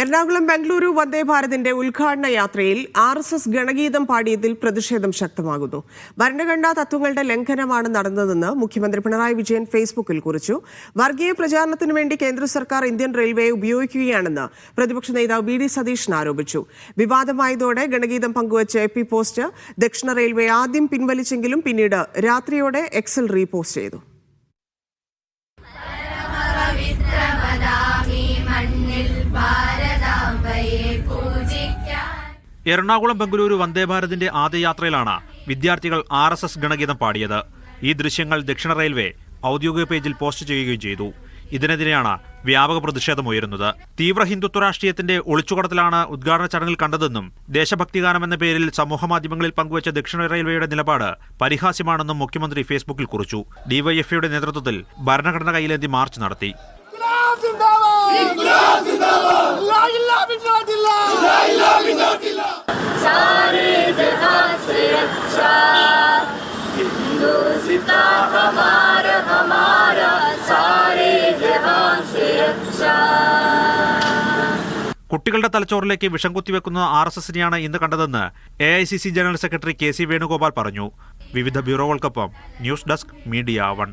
എറണാകുളം ബംഗളൂരു വന്ദേ ഭാരതിന്റെ ഉദ്ഘാടന യാത്രയിൽ ആർ എസ് എസ് ഗണഗീതം പാടിയതിൽ പ്രതിഷേധം ശക്തമാകുന്നു. ഭരണഘടനാ തത്വങ്ങളുടെ ലംഘനമാണ് നടന്നതെന്ന് മുഖ്യമന്ത്രി പിണറായി വിജയൻ ഫേസ്ബുക്കിൽ കുറിച്ചു. വർഗീയ പ്രചാരണത്തിനു വേണ്ടി കേന്ദ്ര സർക്കാർ ഇന്ത്യൻ റെയിൽവേയെ ഉപയോഗിക്കുകയാണെന്ന് പ്രതിപക്ഷ നേതാവ് ബി ഡി സതീശൻ ആരോപിച്ചു. വിവാദമായതോടെ ഗണഗീതം പങ്കുവച്ച എ പി പോസ്റ്റ് ദക്ഷിണ റെയിൽവേ ആദ്യം പിൻവലിച്ചെങ്കിലും പിന്നീട് രാത്രിയോടെ എക്സൽ റീപോസ്റ്റ് ചെയ്തു. എറണാകുളം ബംഗളൂരു വന്ദേഭാരതിന്റെ ആദ്യയാത്രയിലാണ് വിദ്യാർത്ഥികൾ ആർ എസ് എസ് ഗണഗീതം പാടിയത്. ഈ ദൃശ്യങ്ങൾ ദക്ഷിണ റെയിൽവേ ഔദ്യോഗിക പേജിൽ പോസ്റ്റ് ചെയ്യുകയും ചെയ്തു. ഇതിനെതിരെയാണ് വ്യാപക പ്രതിഷേധമുയരുന്നത് തീവ്ര ഹിന്ദുത്വ രാഷ്ട്രീയത്തിന്റെ ഒളിച്ചുകടത്തിലാണ് ഉദ്ഘാടന ചടങ്ങിൽ കണ്ടതെന്നും ദേശഭക്തിഗാനം എന്ന പേരിൽ സമൂഹമാധ്യമങ്ങളിൽ പങ്കുവച്ച ദക്ഷിണ റെയിൽവേയുടെ നിലപാട് പരിഹാസ്യമാണെന്നും മുഖ്യമന്ത്രി ഫേസ്ബുക്കിൽ കുറിച്ചു. ഡിവൈഎഫ്ഐയുടെ നേതൃത്വത്തിൽ ഭരണഘടന കയ്യിലേന്തി മാർച്ച് നടത്തി. हिंदुस्ता हमारा हमारा सारे जहां से अच्छा കുട്ടികളുടെ തലച്ചോറിലേക്ക് വിഷം കുത്തിവെക്കുന്ന ആർ എസ് എസിനെയാണ് ഇന്ന് കണ്ടതെന്ന് A I C C general secretary K C Venugopal പറഞ്ഞു വിവിധ ബ്യൂറോകൾക്കൊപ്പം ന്യൂസ് ഡെസ്ക് മീഡിയ വൺ